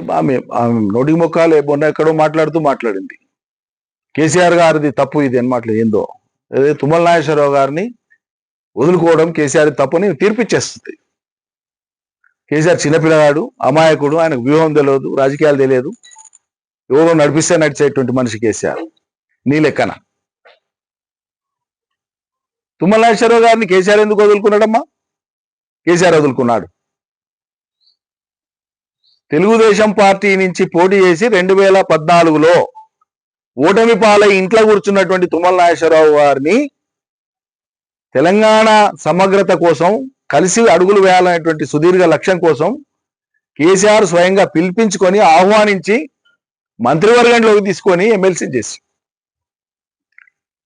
ఆమె ఆమె నోటి మొక్కాలే మొన్న ఎక్కడో మాట్లాడుతూ మాట్లాడింది. కేసీఆర్ గారిది తప్పు ఇది అని ఏందో? అదే తుమ్మల నాగేశ్వరరావు గారిని వదులుకోవడం కేసీఆర్ తప్పుని తీర్పిచ్చేస్తుంది. కేసీఆర్ చిన్నపిల్లగాడు అమాయకుడు ఆయనకు వ్యూహం తెలియదు రాజకీయాలు తెలియదు. ఎవరో నడిపిస్తే నడిచేటువంటి మనిషి కేసీఆర్. నీ లెక్కన. తుమ్మల నాగేశ్వరరావు గారిని కేసీఆర్ ఎందుకు వదులుకున్నాడమ్మా? కేసీఆర్ వదులుకున్నాడు. తెలుగుదేశం పార్టీ నుంచి పోటీ చేసి రెండు వేల పద్నాలుగులో ఓటమి పాలై ఇంట్లో కూర్చున్నటువంటి తుమ్మల నాగేశ్వరరావు గారిని తెలంగాణ సమగ్రత కోసం కలిసి అడుగులు వేయాలనేటువంటి సుదీర్ఘ లక్ష్యం కోసం కేసీఆర్ స్వయంగా పిలిపించుకొని ఆహ్వానించి మంత్రివర్గంలోకి తీసుకొని ఎమ్మెల్సీ చేసి.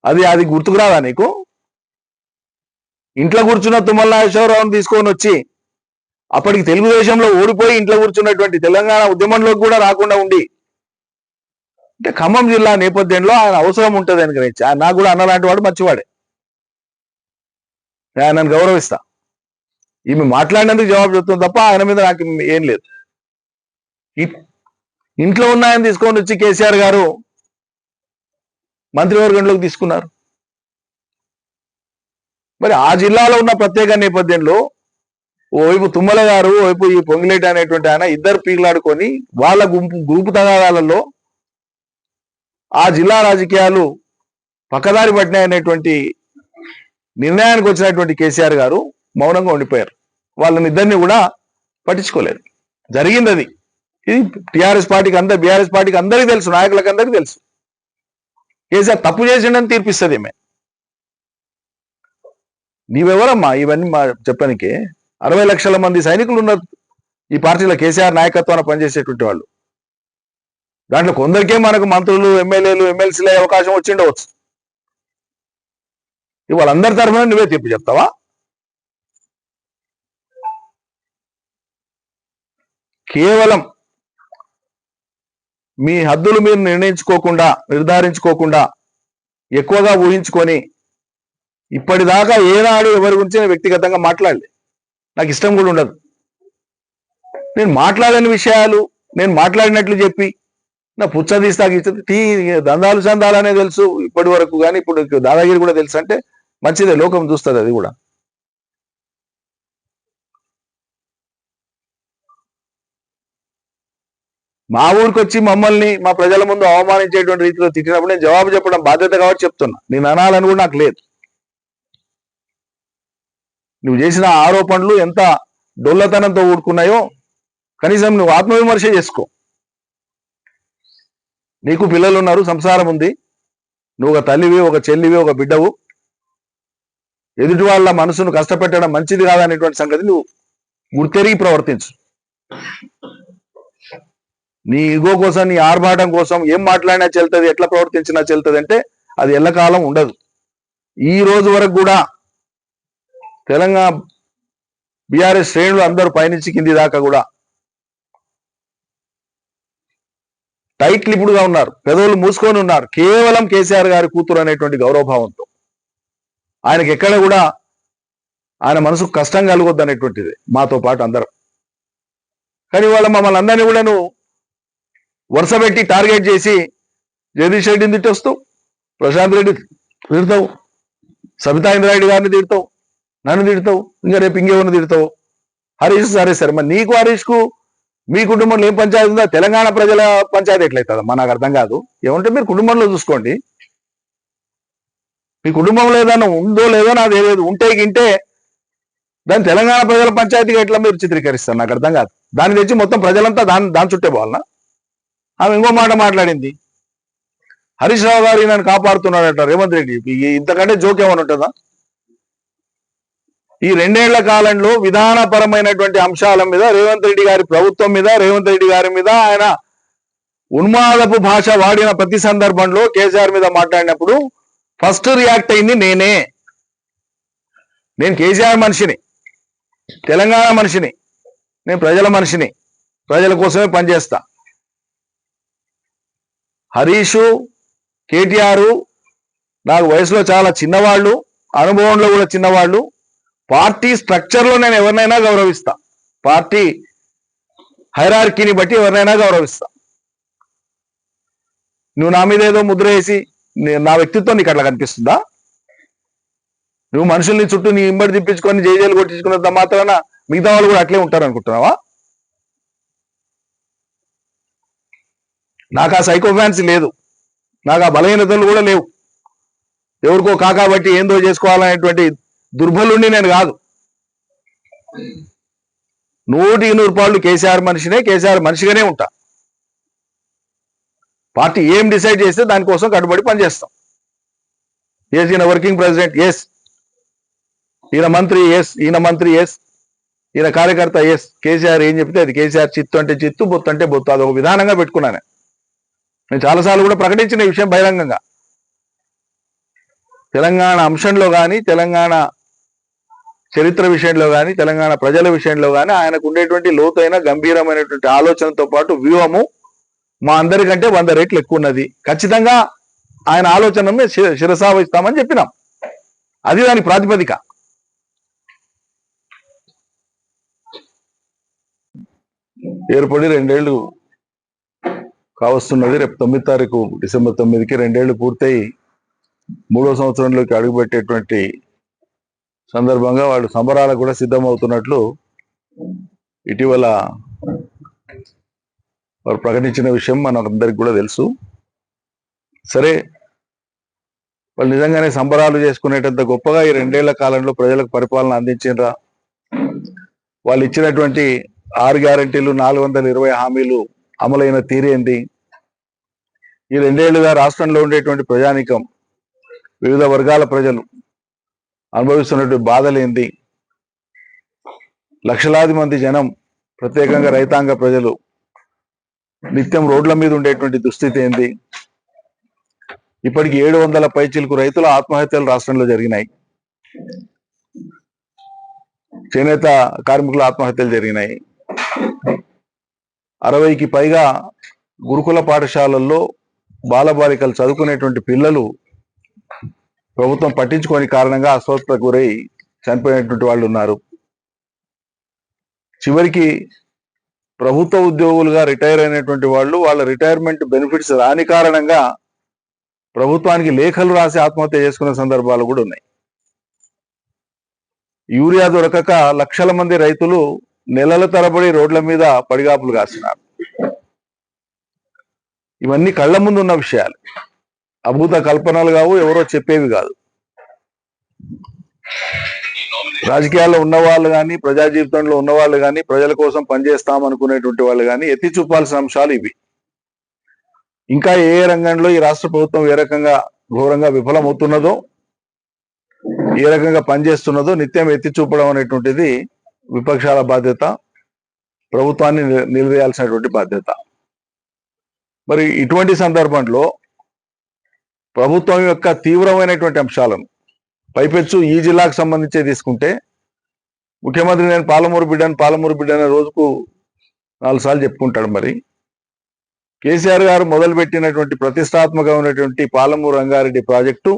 అది అది గుర్తుకురాదా నీకు? ఇంట్లో కూర్చున్న తుమ్మల నాగేశ్వరరావుని తీసుకొని వచ్చి అప్పటికి తెలుగుదేశంలో ఓడిపోయి ఇంట్లో కూర్చున్నటువంటి తెలంగాణ ఉద్యమంలోకి కూడా రాకుండా ఉండి అంటే ఖమ్మం జిల్లా నేపథ్యంలో ఆయన అవసరం ఉంటుంది అని గ్రహించి. ఆయన నాకు కూడా అన్నలాంటి వాడు మంచివాడే. నేను ఆయనను గౌరవిస్తా. ఈమె మాట్లాడినందుకు జవాబు చెప్తుంది తప్ప ఆయన మీద నాకు ఏం లేదు. ఇంట్లో ఉన్నాయని తీసుకొని వచ్చి కేసీఆర్ గారు మంత్రివర్గంలోకి తీసుకున్నారు. మరి ఆ జిల్లాలో ఉన్న ప్రత్యేక నేపథ్యంలో ఓవైపు తుమ్మల గారు ఓవైపు ఈ పొంగిలేటి అనేటువంటి ఆయన ఇద్దరు పీగులాడుకొని వాళ్ళ గుంపు గ్రూపు తగాదాలలో ఆ జిల్లా రాజకీయాలు పక్కదారి పట్టినాయనేటువంటి నిర్ణయానికి వచ్చినటువంటి కేసీఆర్ గారు మౌనంగా ఉండిపోయారు. వాళ్ళని ఇద్దరిని కూడా పట్టించుకోలేదు. జరిగింది అది ఇది టిఆర్ఎస్ పార్టీకి అందరు బీఆర్ఎస్ పార్టీకి అందరికీ తెలుసు నాయకులకు అందరికీ తెలుసు. కేసీఆర్ తప్పు చేసిండని తీర్పిస్తుంది ఈమె. నీవెవరమ్మా? ఇవన్నీ మా చెప్పడానికి అరవై లక్షల మంది సైనికులు ఉన్నారు ఈ పార్టీలో కేసీఆర్ నాయకత్వాన్ని పనిచేసేటువంటి వాళ్ళు. దాంట్లో కొందరికే మనకు మంత్రులు ఎమ్మెల్యేలు ఎమ్మెల్సీలు అవకాశం వచ్చిండవచ్చు. ఇవి వాళ్ళందరి తరఫున నువ్వే తీర్పు చెప్తావా? కేవలం మీ హద్దులు మీరు నిర్ణయించుకోకుండా నిర్ధారించుకోకుండా ఎక్కువగా ఊహించుకొని ఇప్పటిదాకా ఏనాడు ఎవరి గురించి వ్యక్తిగతంగా మాట్లాడలే. నాకు ఇష్టం కూడా ఉండదు. నేను మాట్లాడని విషయాలు నేను మాట్లాడినట్లు చెప్పి నా పుచ్చ తీస్తా టీ దందాలు చందాలనే తెలుసు ఇప్పటి వరకు కానీ ఇప్పుడు దాదాగిరి కూడా తెలుసు అంటే మంచిదే లోకం చూస్తుంది అది కూడా. మా ఊరికి వచ్చి మమ్మల్ని మా ప్రజల ముందు అవమానించేటువంటి రీతిలో తిట్టినప్పుడు నేను జవాబు చెప్పడం బాధ్యత కాబట్టి చెప్తున్నా. నేను అనాలని కూడా నాకు లేదు. నువ్వు చేసిన ఆరోపణలు ఎంత డొల్లతనంతో ఊడుకున్నాయో కనీసం నువ్వు ఆత్మవిమర్శ చేసుకో. నీకు పిల్లలు ఉన్నారు సంసారం ఉంది. నువ్వు ఒక తల్లివి ఒక చెల్లివి ఒక బిడ్డవు. ఎదుటి వాళ్ళ మనసును కష్టపెట్టడం మంచిది కాదనేటువంటి సంగతి నువ్వు గుర్తెరిగి ప్రవర్తించు. నీ ఇగో కోసం నీ ఆర్భాటం కోసం ఏం మాట్లాడినా చెల్తుంది ఎట్లా ప్రవర్తించినా చెల్తుంది అంటే అది ఎల్లకాలం ఉండదు. ఈ రోజు వరకు కూడా తెలంగాణ బీఆర్ఎస్ శ్రేణులు అందరూ పయనించి కింది దాకా కూడా టైట్ లిపుడుగా ఉన్నారు. పెదవులు మూసుకొని ఉన్నారు. కేవలం కేసీఆర్ గారి కూతురు అనేటువంటి గౌరవభావంతో. ఆయనకి ఎక్కడ కూడా ఆయన మనసుకు కష్టం కలగొద్దు అనేటువంటిది మాతో పాటు అందరం. కానీ వాళ్ళ మమ్మల్ని అందరినీ కూడా నువ్వు వరుస పెట్టి టార్గెట్ చేసి జగదీష్ రెడ్డిని తిట్టొస్తూ ప్రశాంత్ రెడ్డి తిడతావు సబితా ఇంద్రారెడ్డి గారిని తిడతావు నన్ను తిడతావు ఇంకా రేపు ఇంకేమన్నా తిడతావు. హరీష్ సరే సరే మరి నీకు హరీష్కు మీ కుటుంబంలో ఏం పంచాయతీ ఉందా తెలంగాణ ప్రజల పంచాయతీ ఎట్లయితుందమ్మా నాకు అర్థం కాదు. ఏమంటే మీరు కుటుంబంలో చూసుకోండి. మీ కుటుంబంలో ఏదైనా ఉందో లేదో నాకు తెలియదు. ఉంటే గింటే దాని తెలంగాణ ప్రజల పంచాయతీగా ఎట్లా మీరు చిత్రీకరిస్తారు? నాకు అర్థం కాదు. దాన్ని తెచ్చి మొత్తం ప్రజలంతా దాని దాని చుట్టే పోవాలనా? ఆమె ఇంకో మాట మాట్లాడింది. హరీష్ రావు గారు నన్ను కాపాడుతున్నాడట రేవంత్ రెడ్డి. ఇంతకంటే జోక్యం ఏమైనా ఉంటుందా? ఈ రెండేళ్ళ కాలంలో విధానపరమైనటువంటి అంశాల మీద రేవంత్ రెడ్డి గారి ప్రభుత్వం మీద రేవంత్ రెడ్డి గారి మీద ఆయన ఉన్మాదపు భాష వాడిన ప్రతి సందర్భంలో కేసీఆర్ మీద మాట్లాడినప్పుడు ఫస్ట్ రియాక్ట్ అయింది నేనే. నేను కేసీఆర్ మనిషిని. తెలంగాణ మనిషిని. నేను ప్రజల మనిషిని. ప్రజల కోసమే పనిచేస్తా. హరీషు కేటీఆర్ నాకు వయసులో చాలా చిన్నవాళ్ళు అనుభవంలో కూడా చిన్నవాళ్ళు. పార్టీ స్ట్రక్చర్లో నేను ఎవరినైనా గౌరవిస్తా. పార్టీ హైరార్కీని బట్టి ఎవరినైనా గౌరవిస్తా. నువ్వు నా మీద ఏదో ముద్ర వేసి నా వ్యక్తిత్వం నీకు అట్లా కనిపిస్తుందా? నువ్వు మనుషుల్ని చుట్టూ నీ ఇంబడి తిప్పించుకొని జైజేలు కొట్టించుకున్నంత మాత్రాన మిగతా వాళ్ళు కూడా అట్లే ఉంటారు అనుకుంటున్నావా నాకు ఆ సైకోఫ్యాన్స్ లేదు. నాకు ఆ బలహీనతలు కూడా లేవు. ఎవరికో కాకా బట్టి ఏందో చేసుకోవాలనేటువంటి దుర్బలుణ్ణి నేను కాదు. నూటికి నూరు పాళ్ళు కేసీఆర్ మనిషినే కేసీఆర్ మనిషిగానే ఉంటా. పార్టీ ఏం డిసైడ్ చేస్తే దానికోసం కట్టుబడి పనిచేస్తాం ఎస్ ఈయన వర్కింగ్ ప్రెసిడెంట్ ఎస్ ఈయన మంత్రి ఎస్ ఈయన మంత్రి ఎస్ ఈయన కార్యకర్త ఎస్ కేసీఆర్ ఏం చెప్తే అది కేసీఆర్ చిత్తు అంటే చిత్తు బొత్తు అంటే బొత్తు. అది ఒక విధానంగా పెట్టుకున్నాను నేను. చాలాసార్లు కూడా ప్రకటించిన ఈ విషయం బహిరంగంగా. తెలంగాణ అంశంలో కానీ తెలంగాణ చరిత్ర విషయంలో కానీ తెలంగాణ ప్రజల విషయంలో కానీ ఆయనకు ఉండేటువంటి లోతైన గంభీరమైనటువంటి ఆలోచనతో పాటు వ్యూహము మా అందరికంటే వంద రేట్లు ఎక్కువ ఉన్నది ఖచ్చితంగా ఆయన ఆలోచనను శిరసావహిస్తామని చెప్పినాం. అది దాని ప్రాతిపదిక. ఏర్పడి రెండేళ్ళు కావస్తున్నది రేపు తొమ్మిది తారీఖు డిసెంబర్ తొమ్మిదికి రెండేళ్ళు పూర్తయి మూడో సంవత్సరంలోకి అడుగుపెట్టేటువంటి సందర్భంగా వాళ్ళు సంబరాలకు కూడా సిద్ధమవుతున్నట్లు ఇటీవల వారు ప్రకటించిన విషయం మనందరికి కూడా తెలుసు. సరే వాళ్ళు నిజంగానే సంబరాలు చేసుకునేటంత గొప్పగా ఈ రెండేళ్ళ కాలంలో ప్రజలకు పరిపాలన అందించినరా? వాళ్ళు ఇచ్చినటువంటి ఆరు గ్యారంటీలు నాలుగు వందల ఇరవై హామీలు అమలైన తీరేంది ఈ రెండేళ్ళుగా రాష్ట్రంలో ఉండేటువంటి ప్రజానికం వివిధ వర్గాల ప్రజలు అనుభవిస్తున్నటువంటి బాధలేంది లక్షలాది మంది జనం ప్రత్యేకంగా రైతాంగ ప్రజలు నిత్యం రోడ్ల మీద ఉండేటువంటి దుస్థితి ఏంది? ఇప్పటికి ఏడు వందల పైచిలకు రైతుల ఆత్మహత్యలు రాష్ట్రంలో జరిగినాయి. చేనేత కార్మికుల ఆత్మహత్యలు జరిగినాయి. అరవైకి పైగా గురుకుల పాఠశాలల్లో బాలబాలికలు చదువుకునేటువంటి పిల్లలు ప్రభుత్వం పట్టించుకోని కారణంగా అస్వస్థతకు గురై చనిపోయినటువంటి వాళ్ళు ఉన్నారు. చివరికి ప్రభుత్వ ఉద్యోగులుగా రిటైర్ అయినటువంటి వాళ్ళు వాళ్ళ రిటైర్మెంట్ బెనిఫిట్స్ రాని కారణంగా ప్రభుత్వానికి లేఖలు రాసి ఆత్మహత్య చేసుకునే సందర్భాలు కూడా ఉన్నాయి. యూరియా దొరకక లక్షల మంది రైతులు నెలల తరబడి రోడ్ల మీద పడిగాపులు కాసినారు ఇవన్నీ కళ్ళ ముందు ఉన్న విషయాలు. అభూత కల్పనలు కావు ఎవరో చెప్పేవి కాదు. రాజకీయాల్లో ఉన్న వాళ్ళు కానీ ప్రజా జీవితంలో ఉన్న వాళ్ళు కానీ ప్రజల కోసం పనిచేస్తాం అనుకునేటువంటి వాళ్ళు కానీ ఎత్తి చూపాల్సిన అంశాలు ఇవి. ఇంకా ఏ రంగంలో ఈ రాష్ట్ర ప్రభుత్వం ఏ రకంగా ఘోరంగా విఫలమవుతున్నదో ఏ రకంగా పనిచేస్తున్నదో నిత్యం ఎత్తి చూపడం అనేటువంటిది విపక్షాల బాధ్యత ప్రభుత్వాన్ని నిలవేయాల్సినటువంటి బాధ్యత. మరి ఇటువంటి సందర్భంలో ప్రభుత్వం యొక్క తీవ్రమైనటువంటి అంశాలను పైపెచ్చు ఈ జిల్లాకు సంబంధించే తీసుకుంటే ముఖ్యమంత్రి నేను పాలమూరు బిడ్డను పాలమూరు బిడ్డను రోజుకు నాలుగు సార్లు చెప్పుకుంటాడు మరి. కేసీఆర్ గారు మొదలుపెట్టినటువంటి ప్రతిష్టాత్మకమైనటువంటి పాలమూరు రంగారెడ్డి ప్రాజెక్టు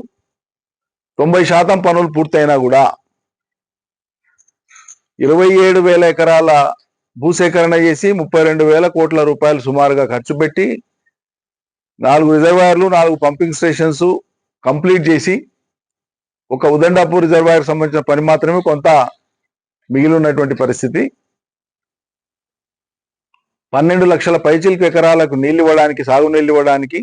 తొంభై శాతం పనులు పూర్తయినా కూడా ఇరవై ఏడు వేల ఎకరాల భూసేకరణ చేసి ముప్పై రెండు వేల కోట్ల రూపాయలు సుమారుగా ఖర్చు పెట్టి నాలుగు రిజర్వాయర్లు నాలుగు పంపింగ్ స్టేషన్స్ కంప్లీట్ చేసి ఒక ఉదండాపూర్ రిజర్వాయర్ సంబంధించిన పని మాత్రమే కొంత మిగిలి ఉన్నటువంటి పరిస్థితి. పన్నెండు లక్షల పైచిల్కి ఎకరాలకు నీళ్ళు ఇవ్వడానికి సాగునీళ్ళు ఇవ్వడానికి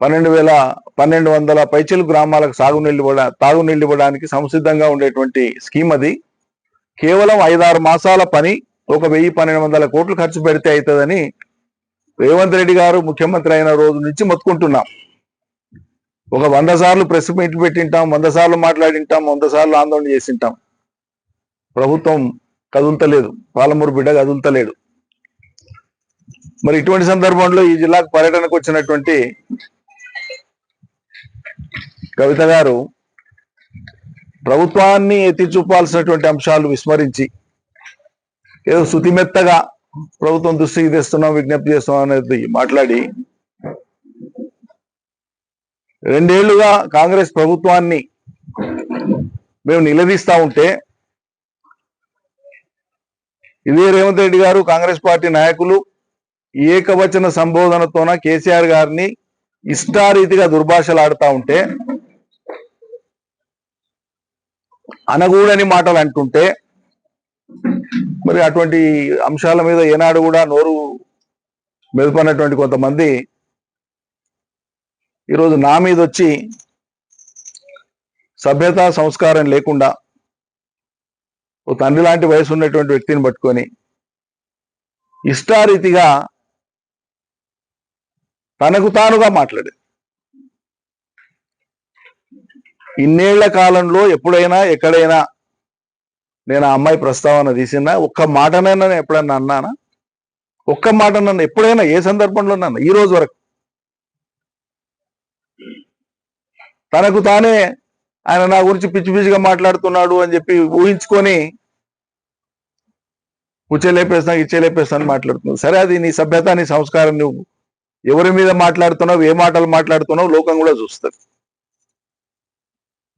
పన్నెండు వేల పన్నెండు వందల పైచిలు గ్రామాలకు సాగునీళ్ళు ఇవ్వడా తాగునీళ్ళు ఇవ్వడానికి సంసిద్ధంగా ఉండేటువంటి స్కీమ్ అది. కేవలం ఐదారు మాసాల పని ఒక వెయ్యి పన్నెండు వందల కోట్లు ఖర్చు పెడితే అవుతుందని రేవంత్ రెడ్డి గారు ముఖ్యమంత్రి అయిన రోజు నుంచి మొత్తుకుంటున్నాం. ఒక వంద సార్లు ప్రెస్ మీట్ పెట్టింటాం వంద సార్లు మాట్లాడింటాం వంద సార్లు ఆందోళన చేసింటాం. ప్రభుత్వం కదులుతలేదు. పాలమూరు బిడ్డ కదులుతలేడు మరి ఇటువంటి సందర్భంలో ఈ జిల్లాకు పర్యటనకు వచ్చినటువంటి కవిత గారు ప్రభుత్వాన్ని ఎత్తి చూపాల్సినటువంటి అంశాలు విస్మరించి ఏదో శుతిమెత్తగా ప్రభుత్వం దృష్టికి తెస్తున్నాం విజ్ఞప్తి చేస్తున్నాం అనేది మాట్లాడి రెండేళ్ళుగా కాంగ్రెస్ ప్రభుత్వాన్ని మేము నిలదీస్తా ఉంటే ఇదే రేవంత్ రెడ్డి గారు కాంగ్రెస్ పార్టీ నాయకులు ఏకవచన సంబోధనతోన కేసీఆర్ గారిని ఇష్టారీతిగా దుర్భాషలాడుతా ఉంటే అనగూడని మాటలు అంటుంటే మరి అటువంటి అంశాల మీద ఏనాడు కూడా నోరు మెదుపన్నటువంటి కొంతమంది ఈరోజు నా మీద వచ్చి సభ్యత సంస్కారం లేకుండా ఓ తండ్రి లాంటి వయసు ఉన్నటువంటి వ్యక్తిని పట్టుకొని ఇష్టారీతిగా తనకు తానుగా మాట్లాడేది ఇన్నేళ్ళ కాలంలో ఎప్పుడైనా ఎక్కడైనా నేను ఆ అమ్మాయి ప్రస్తావన తీసినా ఒక్క మాటనైనా నేను ఎప్పుడైనా అన్నానా? ఒక్క మాట నన్ను ఎప్పుడైనా ఏ సందర్భంలో నన్ను? ఈ రోజు వరకు. తనకు తానే ఆయన నా గురించి పిచ్చి పిచ్చిగా మాట్లాడుతున్నాడు అని చెప్పి ఊహించుకొని ఉచ్చేలేపేస్తాను ఇచ్చేలేపేస్తాను మాట్లాడుతున్నావు. సరే అది నీ సభ్యత నీ సంస్కారం నువ్వు ఎవరి మీద మాట్లాడుతున్నావు ఏ మాటలు మాట్లాడుతున్నావు లోకం కూడా చూస్తుంది.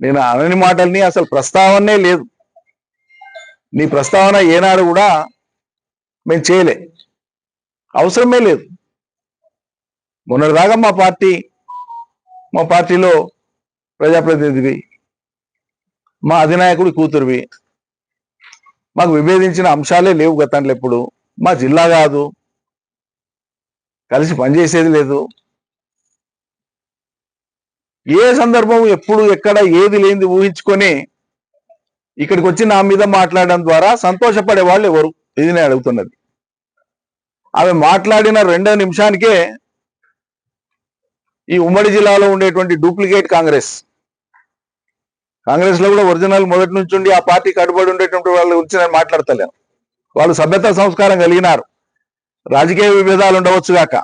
నేను అనని మాటల్ని అసలు ప్రస్తావనే లేదు. నీ ప్రస్తావన ఏనాడు కూడా మేము చేయలే. అవసరమే లేదు. మొన్నటిదాకా మా పార్టీ మా పార్టీలో ప్రజాప్రతినిధివి మా అధినాయకుడి కూతురువి మాకు విభేదించిన అంశాలే లేవు గతంలో ఎప్పుడు. మా జిల్లా కాదు. కలిసి పనిచేసేది లేదు. ఏ సందర్భం ఎప్పుడు ఎక్కడ ఏది లేనిది ఊహించుకొని ఇక్కడికి వచ్చి నా మీద మాట్లాడడం ద్వారా సంతోషపడే వాళ్ళు ఎవరు? ఇది నేను అడుగుతున్నది. ఆమె మాట్లాడిన రెండో నిమిషానికే ఈ ఉమ్మడి జిల్లాలో ఉండేటువంటి డూప్లికేట్ కాంగ్రెస్. కాంగ్రెస్లో కూడా ఒరిజినల్ మొదటి నుంచి ఉండి ఆ పార్టీ కట్టుబడి ఉండేటువంటి వాళ్ళ గురించి నేను మాట్లాడతలేను. వాళ్ళు సభ్యత సంస్కారం కలిగినారు. రాజకీయ విభేదాలు ఉండవచ్చు గాక.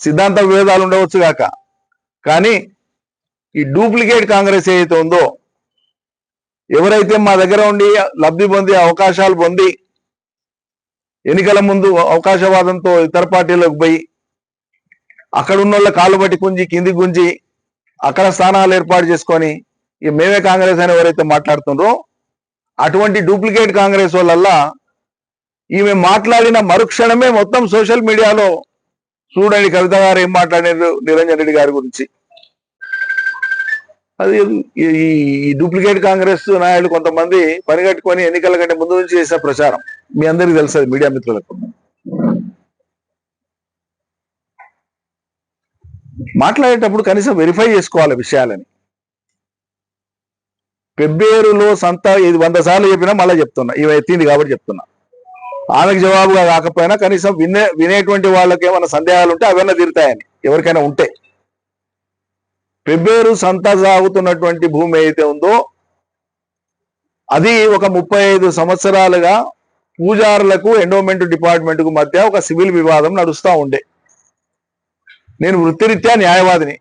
సిద్ధాంత విభేదాలు ఉండవచ్చు గాక. కానీ ఈ డూప్లికేట్ కాంగ్రెస్ ఏదైతే ఉందో ఎవరైతే మా దగ్గర ఉండి లబ్ధి పొంది అవకాశాలు పొంది ఎన్నికల ముందు అవకాశవాదంతో ఇతర పార్టీలకు పోయి అక్కడ ఉన్న వాళ్ళ కాళ్ళు పట్టి గుంజి కింది గుంజి అక్కడ స్థానాలు ఏర్పాటు చేసుకొని ఇక మేమే కాంగ్రెస్ అని ఎవరైతే మాట్లాడుతుండ్రో అటువంటి డూప్లికేట్ కాంగ్రెస్ వాళ్ళల్లా ఈమె మాట్లాడిన మరుక్షణమే మొత్తం సోషల్ మీడియాలో చూడండి కవిత గారు ఏం మాట్లాడారు నిరంజన్ రెడ్డి గారి గురించి. అది ఈ ఈ డూప్లికేట్ కాంగ్రెస్ నాయకులు కొంతమంది పనిగట్టుకొని ఎన్నికల కంటే ముందు నుంచి చేసిన ప్రచారం. మీ అందరికీ తెలుసు అది మీడియా మిత్రులకు. మాట్లాడేటప్పుడు కనీసం వెరిఫై చేసుకోవాలి విషయాలని. పెబ్బేరులో సంత ఇది వంద సార్లు చెప్పినా మళ్ళీ చెప్తున్నా. ఇవి ఎత్తింది కాబట్టి చెప్తున్నా. ఆమెకు జవాబుగా కాకపోయినా కనీసం వినే వినేటువంటి వాళ్ళకి ఏమైనా సందేహాలు ఉంటే అవన్నీ తీరుతాయని. ఎవరికైనా ఉంటే. పెబ్బేరు సంత సాగుతున్నటువంటి భూమి అయితే ఉందో అది ఒక ముప్పై ఐదు సంవత్సరాలుగా పూజారులకు ఎండోమెంట్ డిపార్ట్మెంట్కు మధ్య ఒక సివిల్ వివాదం నడుస్తూ ఉండే. నేను వృత్తిరీత్యా న్యాయవాదిని.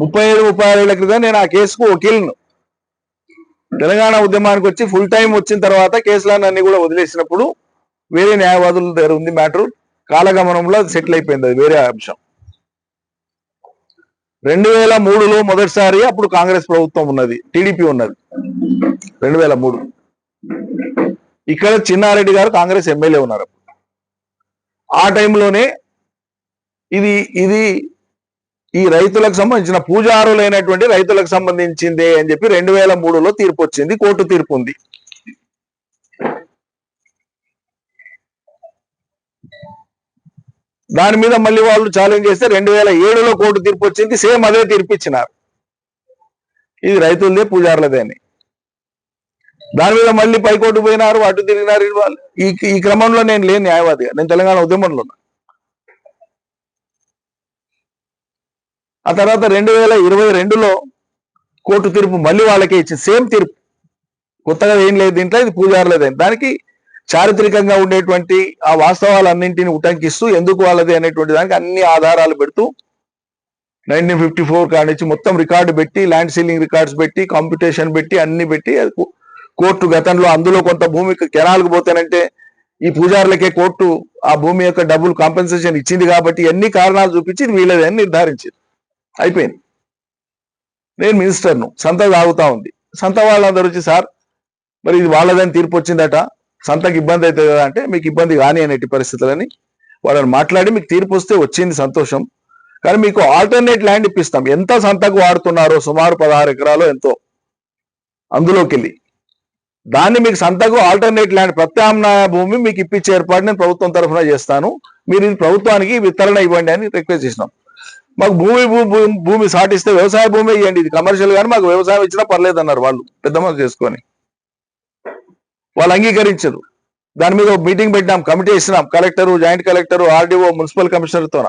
ముప్పై ఐదు ముప్పై ఆరు ఏళ్ళ క్రితం నేను ఆ కేసుకు వకీల్ను. తెలంగాణ ఉద్యమానికి వచ్చి ఫుల్ టైం వచ్చిన తర్వాత కేసులన్నీ కూడా వదిలేసినప్పుడు వేరే న్యాయవాదుల దగ్గర ఉంది మ్యాటర్. కాలగమనంలో సెటిల్ అయిపోయింది అది వేరే అంశం. రెండు వేల మూడులో మొదటిసారి అప్పుడు కాంగ్రెస్ ప్రభుత్వం ఉన్నది టీడీపీ ఉన్నది. రెండు వేల మూడు. ఇక్కడ చిన్నారెడ్డి గారు కాంగ్రెస్ ఎమ్మెల్యే ఉన్నారు ఆ టైంలోనే ఇది ఇది ఈ రైతులకు సంబంధించిన పూజారులైనటువంటి రైతులకు సంబంధించిందే అని చెప్పి రెండు వేల మూడులో తీర్పు వచ్చింది కోర్టు తీర్పు ఉంది. దాని మీద మళ్ళీ వాళ్ళు ఛాలెంజ్ చేస్తే రెండు వేల ఏడులో కోర్టు తీర్పు వచ్చింది సేమ్ అదే తీర్పు ఇచ్చినారు ఇది రైతులదే పూజారులదే అని. దాని మీద మళ్ళీ పైకోర్టు పోయినారు అటు తిరిగినారు వాళ్ళు. ఈ ఈ క్రమంలో నేను లేని న్యాయవాదిగా నేను తెలంగాణ ఉద్యమంలో ఉన్నా. ఆ తర్వాత రెండు వేల ఇరవై రెండులో కోర్టు తీర్పు మళ్ళీ వాళ్ళకే ఇచ్చింది సేమ్ తీర్పు. కొత్తగా ఏం లేదు దీంట్లో ఇది పూజారులేదని దానికి చారిత్రకంగా ఉండేటువంటి ఆ వాస్తవాలన్నింటిని ఉటంకిస్తూ ఎందుకు వాళ్ళది అనేటువంటి దానికి అన్ని ఆధారాలు పెడుతూ నైన్టీన్ ఫిఫ్టీ ఫోర్ కాడి మొత్తం రికార్డు పెట్టి ల్యాండ్ సీలింగ్ రికార్డ్స్ పెట్టి కాంపిటీషన్ పెట్టి అన్ని పెట్టి కోర్టు గతంలో అందులో కొంత భూమికి కెనాల్కి పోతానంటే ఈ పూజారులకే కోర్టు ఆ భూమి యొక్క డబ్బులు కాంపెన్సేషన్ ఇచ్చింది కాబట్టి ఎన్ని కారణాలు చూపించి ఇది అని నిర్ధారించింది. అయిపోయింది. నేను మినిస్టర్ను. సంత తాగుతా ఉంది. సంత వాళ్ళందరూ వచ్చి సార్ మరి ఇది వాళ్ళదని తీర్పు వచ్చిందట. సంతకు ఇబ్బంది అవుతుంది కదా అంటే మీకు ఇబ్బంది కాని అనేటి పరిస్థితులని వాళ్ళని మాట్లాడి మీకు తీర్పు వస్తే వచ్చింది సంతోషం. కానీ మీకు ఆల్టర్నేట్ ల్యాండ్ ఇప్పిస్తాం. ఎంత సంతకు వాడుతున్నారో సుమారు పదహారు ఎకరాలు ఎంతో అందులోకి వెళ్ళి దాన్ని మీకు సంతకు ఆల్టర్నేట్ ల్యాండ్ ప్రత్యామ్నాయ భూమి మీకు ఇప్పించే ఏర్పాటు నేను ప్రభుత్వం తరఫున చేస్తాను. మీరు ఇది ప్రభుత్వానికి వితరణ ఇవ్వండి అని రిక్వెస్ట్ చేసినాం. మాకు భూమి భూమి సాటిస్తే వ్యవసాయ భూమి ఇవ్వండి ఇది కమర్షియల్ కానీ మాకు వ్యవసాయం ఇచ్చినా పర్లేదు అన్నారు వాళ్ళు. పెద్ద చేసుకొని. వాళ్ళు అంగీకరించరు. దాని మీద మీటింగ్ పెట్టినాం కమిటీ ఇచ్చినాం collector joint collector RDO municipal కమిషనర్తో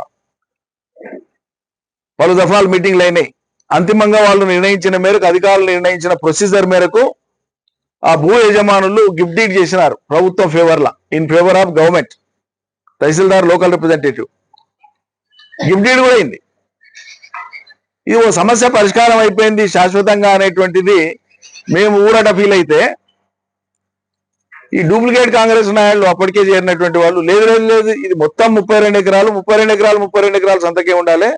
పలు దఫాలు మీటింగ్లు అయినాయి. అంతిమంగా వాళ్ళు నిర్ణయించిన మేరకు అధికారులు నిర్ణయించిన ప్రొసీజర్ మేరకు ఆ భూ యజమానులు గిఫ్ట్ డీడ్ చేసినారు ప్రభుత్వం favour law in favour of government. Tahsildar local representative. Gift deed కూడా అయింది. ఇది ఓ సమస్య పరిష్కారం అయిపోయింది శాశ్వతంగా అనేటువంటిది మేము ఊరట ఫీల్ అయితే ఈ డూప్లికేట్ కాంగ్రెస్ నాయకులు అప్పటికే చేరినటువంటి వాళ్ళు. లేదు లేదు లేదు ఇది మొత్తం ముప్పై రెండు ఎకరాలు ముప్పై రెండు ఎకరాలు ముప్పై రెండు ఎకరాలు సంతకే ఉండాలి.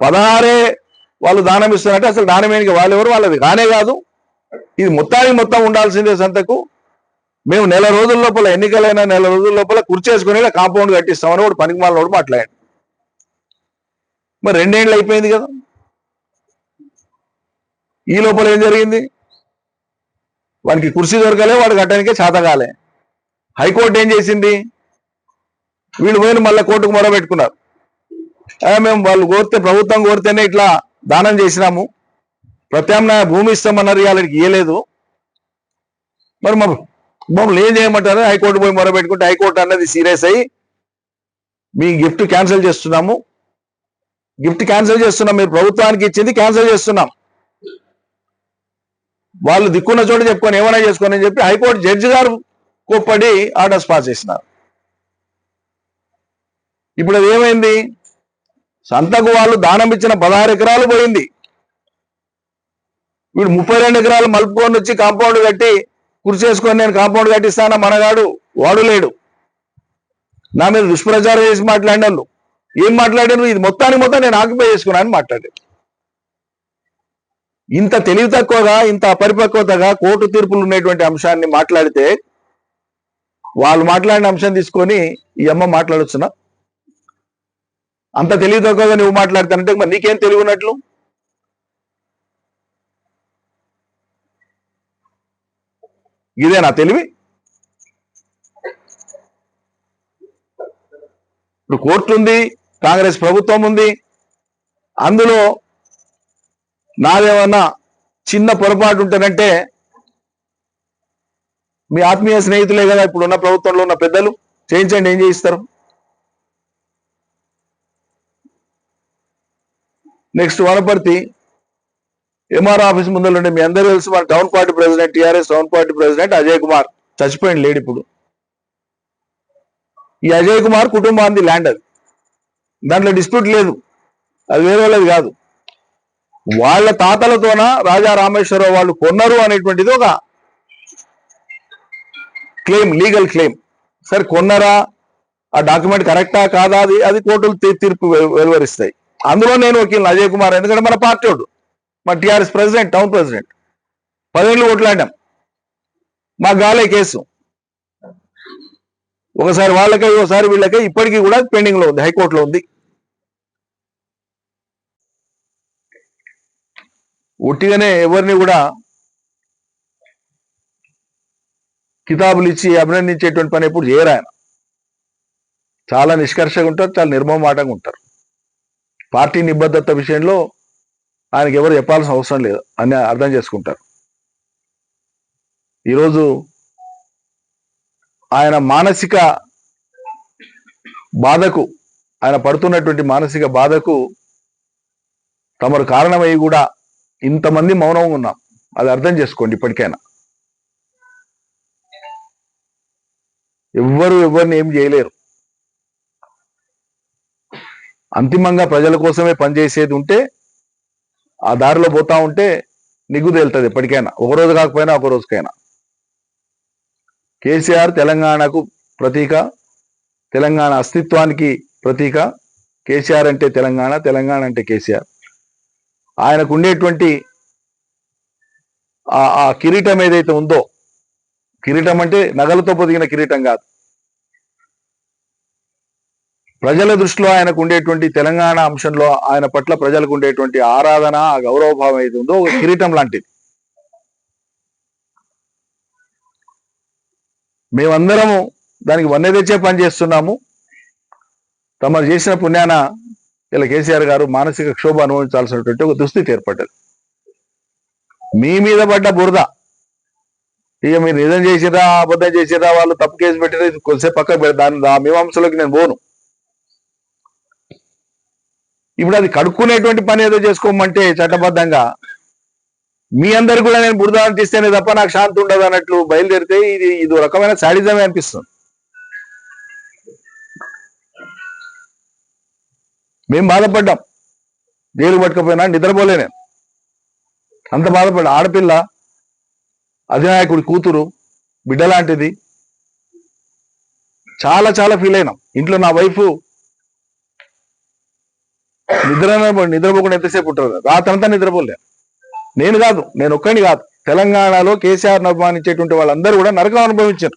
పదహారే వాళ్ళు దానం ఇస్తున్నారంటే అసలు దానమేనికి వాళ్ళు ఎవరు? వాళ్ళది కానే కాదు. ఇది మొత్తానికి మొత్తం ఉండాల్సిందే సంతకు. మేము నెల రోజుల లోపల ఎన్నికలైన నెల రోజుల లోపల కుర్చేసుకుని కాంపౌండ్ కట్టిస్తామని కూడా పనికి మాలోడు మాట్లాడాడు. మరి రెండేళ్ళు అయిపోయింది కదా. ఈ లోపల ఏం జరిగింది? వానికి కుర్చీ దొరకలే వాడు కట్టడానికే చేత కాలే. హైకోర్టు ఏం చేసింది? వీళ్ళు పోయిన మళ్ళీ కోర్టుకు మొర పెట్టుకున్నారు మేము వాళ్ళు కోరితే ప్రభుత్వం కోరితేనే ఇట్లా దానం చేసినాము. ప్రత్యామ్నాయ భూమి ఇస్తామన్నారు వాళ్ళకి ఇయ్యలేదు. మరి మా మమ్మల్ని ఏం చేయమంటారు? హైకోర్టు పోయి మొర పెట్టుకుంటే హైకోర్టు అన్నది సీరియస్ అయ్యి మీ గిఫ్ట్ క్యాన్సిల్ చేస్తున్నాము. గిఫ్ట్ క్యాన్సిల్ చేస్తున్నాం మీరు ప్రభుత్వానికి ఇచ్చింది క్యాన్సిల్ చేస్తున్నాం. వాళ్ళు దిక్కున్న చోట చెప్పుకొని ఏమైనా చేసుకొని అని చెప్పి హైకోర్టు జడ్జి గారు కోప్పడి ఆర్డర్స్ పాస్ చేసినారు. ఇప్పుడు అది ఏమైంది? సంతకు వాళ్ళు దానం ఇచ్చిన పదహారు ఎకరాలు పోయింది. వీడు ముప్పై రెండు ఎకరాలు మలుపుకొని వచ్చి కాంపౌండ్ కట్టి కుర్చేసుకొని నేను కాంపౌండ్ కట్టిస్తానా? మనగాడు వాడు లేడు. నా మీద దుష్ప్రచారం చేసి మాట్లాడిన వాళ్ళు ఏం మాట్లాడారు? ఇది మొత్తానికి మొత్తం నేను ఆక్యుపై చేసుకున్నాను మాట్లాడారు. ఇంత తెలివి తక్కువగా ఇంత అపరిపక్వతగా కోర్టు తీర్పులు ఉన్నటువంటి అంశాన్ని మాట్లాడితే వాళ్ళు మాట్లాడిన అంశం తీసుకొని ఈ అమ్మ మాట్లాడొచ్చునా? అంత తెలివి తక్కువగా నువ్వు మాట్లాడతానంటే మరి నీకేం తెలివి ఉన్నట్లు? ఇదేనా తెలివి? ఇప్పుడు కోర్టు ఉంది కాంగ్రెస్ ప్రభుత్వం ఉంది అందులో నాదేమన్నా చిన్న పొరపాటు ఉంటేనంటే మీ ఆత్మీయ స్నేహితులే కదా ఇప్పుడు ఉన్న ప్రభుత్వంలో ఉన్న పెద్దలు. చేయించండి ఏం చేయిస్తారు? నెక్స్ట్ వనపర్తి ఎంఆర్ ఆఫీస్ ముందర ఉండే మీ అందరూ తెలుసు మన town party president TRS town party president Ajay Kumar. చచ్చిపోయింది లేడు ఇప్పుడు. ఈ అజయ్ కుమార్ కుటుంబానికి ల్యాండ్ అది. దాంట్లో డిస్ప్యూట్ లేదు. అది వేరే వాళ్ళది కాదు. వాళ్ళ తాతలతోన రాజా రామేశ్వరరావు వాళ్ళు కొన్నారు అనేటువంటిది ఒక క్లెయిమ్ లీగల్ క్లెయిమ్. సరే కొన్నారా? ఆ డాక్యుమెంట్ కరెక్టా కాదా? అది అది కోర్టులు తీర్పు వెలువరిస్తాయి. అందులో నేను వకీల్ అజయ్ కుమార్ ఎందుకంటే మన పార్టీ వాడు. మా టిఆర్ఎస్ ప్రెసిడెంట్ టౌన్ ప్రెసిడెంట్. పదేళ్ళు ఓట్లాడాం మా గాలే కేసు. ఒకసారి వాళ్ళకై ఒకసారి వీళ్ళకై ఇప్పటికీ కూడా పెండింగ్లో ఉంది హైకోర్టులో ఉంది. ఒట్టిగానే ఎవరిని కూడా కితాబులు ఇచ్చి అభినందించేటువంటి పని ఎప్పుడు చేయరు ఆయన. చాలా నిష్కర్షగా ఉంటారు చాలా నిర్మమాటంగా ఉంటారు. పార్టీ నిబద్ధత విషయంలో ఆయనకి ఎవరు చెప్పాల్సిన అవసరం లేదు అని అర్థం చేసుకుంటారు. ఈరోజు ఆయన మానసిక బాధకు ఆయన పడుతున్నటువంటి మానసిక బాధకు తమరు కారణమై కూడా ఇంతమంది మౌనంగా ఉన్నాం. అది అర్థం చేసుకోండి ఇప్పటికైనా. ఎవ్వరు ఎవరిని ఏం చేయలేరు. అంతిమంగా ప్రజల కోసమే పనిచేసేది ఉంటే ఆ దారిలో పోతా ఉంటే నిగ్గు తేలుతుంది ఎప్పటికైనా. ఒక రోజు కాకపోయినా ఒక రోజుకైనా. కేసీఆర్ తెలంగాణకు ప్రతీక తెలంగాణ అస్తిత్వానికి ప్రతీక. కేసీఆర్ అంటే తెలంగాణ తెలంగాణ అంటే కేసీఆర్. ఆయనకు ఉండేటువంటి ఆ ఆ కిరీటం ఏదైతే ఉందో కిరీటం అంటే నగలతో పొదిగిన కిరీటం కాదు. ప్రజల దృష్టిలో ఆయనకు ఉండేటువంటి తెలంగాణ అంశంలో ఆయన పట్ల ప్రజలకు ఉండేటువంటి ఆరాధన ఆ గౌరవ భావం ఏది ఉందో ఒక కిరీటం లాంటిది. మేమందరము దానికి వన్నె తెచ్చే పని చేస్తున్నాము. తమరు చేసిన పుణ్యాన ఇలా కేసీఆర్ గారు మానసిక క్షోభ అనుభవించాల్సినటువంటి ఒక దుస్థితి ఏర్పడ్డది. మీ మీద పడ్డ బురద. ఇక మీరు నిజం చేసిరా అబద్ధం చేసిరా వాళ్ళు తప్పు కేసు పెట్టిరా ఇది కొద్దిసేపు పక్కకు పెడతా దాని ఆ మీమాంసలోకి నేను పోను. ఇప్పుడు అది కడుక్కునేటువంటి పని ఏదో చేసుకోమంటే చట్టబద్ధంగా మీ అందరు కూడా నేను బురద అనిపిస్తేనే తప్ప నాకు శాంతి ఉండదు అన్నట్లు బయలుదేరితే ఇది ఇది రకమైన సాడిజమే అనిపిస్తుంది. మేము బాధపడ్డాం. జైలు పట్టుకపోయినా నిద్రపోలే నేను అంత బాధపడ్డా. ఆడపిల్ల అధినాయకుడి కూతురు బిడ్డ లాంటిది చాలా చాలా ఫీల్ అయినాం. ఇంట్లో నా వైఫ్ నిద్ర నిద్రపోకుండా ఎంతసేపు ఉంటారు రాత్రంతా నిద్రపోలే. నేను కాదు నేను ఒక్కడిని కాదు. తెలంగాణలో కేసీఆర్ అభిమానించేటువంటి వాళ్ళందరూ కూడా నరకం అనుభవించారు.